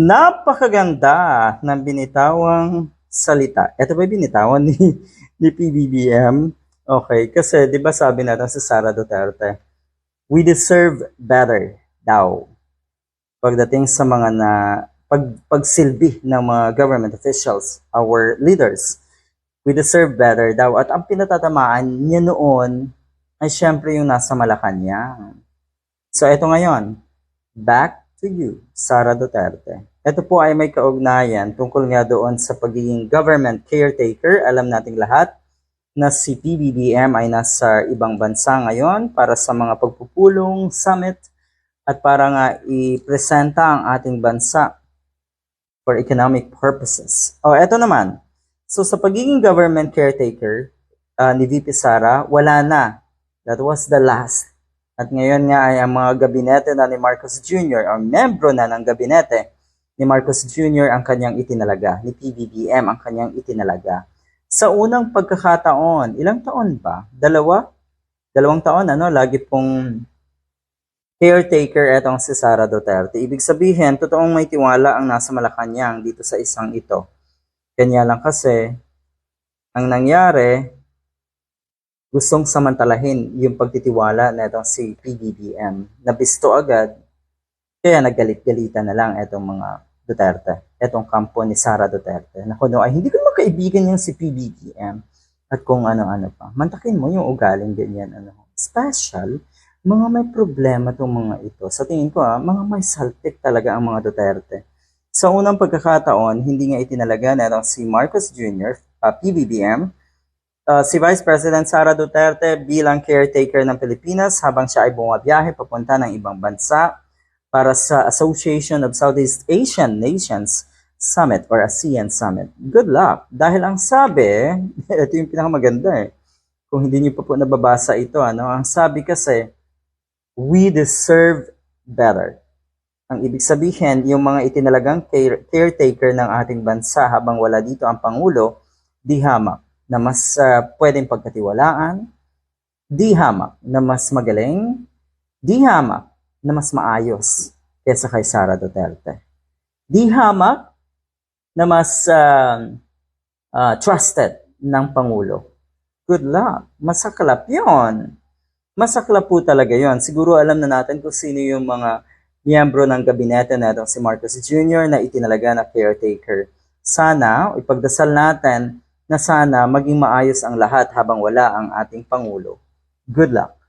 Napakaganda ng binitawang salita. Ito ba binitawan ni, ni PBBM? Okay, kasi di ba sabi natin sa Sara Duterte, we deserve better daw. Pagdating sa mga na pag, pagsilbi ng mga government officials, our leaders, we deserve better daw. At ang pinatatamaan niya noon ay syempre yung nasa Malacanang. So ito ngayon, back to you, Sara Duterte. Ito po ay may kaugnayan tungkol nga doon sa pagiging government caretaker. Alam nating lahat na si PBBM ay nasa ibang bansa ngayon para sa mga pagpupulong, summit, at para nga i-presenta ang ating bansa for economic purposes. O, eto naman. So, sa pagiging government caretaker ah, ni VP Sara, wala na. That was the last. At ngayon nga ay ang mga gabinete na ni Marcos Jr. o membro na ng gabinete ni Marcos Jr. ang kanyang itinalaga, ni PBBM ang kanyang itinalaga. Sa unang pagkakataon, ilang taon ba? Dalawa? Dalawang taon, ano? Lagi pong caretaker etong si Sara Duterte. Ibig sabihin, totoong may tiwala ang nasa Malacanang dito sa isang ito. Kanya lang kasi, ang nangyari, gustong samantalahin yung pagtitiwala na itong si PBBM. Nabisto agad, kaya naggalit-galitan na lang itong mga Duterte, itong kampo ni Sara Duterte. Na kuno ay hindi ko naman kaibigan yung si PBBM at kung ano-ano pa. Mantakin mo yung ugaling ganyan. Ano. Special, mga may problema tong mga ito. Sa tingin ko, ah, mga may saltik talaga ang mga Duterte. Sa unang pagkakataon, hindi nga itinalaga na itong si Marcos Jr., ah, PBBM, Uh, si Vice President Sara Duterte bilang caretaker ng Pilipinas habang siya ay bumabiyahe papunta ng ibang bansa para sa Association of Southeast Asian Nations Summit or ASEAN Summit. Good luck! Dahil ang sabi, ito yung pinakamaganda eh, kung hindi niyo pa po nababasa ito, ano, ang sabi kasi, we deserve better. Ang ibig sabihin, yung mga itinalagang care- caretaker ng ating bansa habang wala dito ang Pangulo, di hamak na mas ah, pwedeng pagkatiwalaan, di hamak na mas magaling, di hamak na mas maayos kesa kay Sara Duterte. Di hamak na mas ah, ah, trusted ng Pangulo. Good luck. Masaklap yon. Masaklap po talaga yon. Siguro alam na natin kung sino yung mga miyembro ng gabinete na itong si Marcos Jr. na itinalaga na caretaker. Sana, ipagdasal natin na sana maging maayos ang lahat habang wala ang ating Pangulo. Good luck!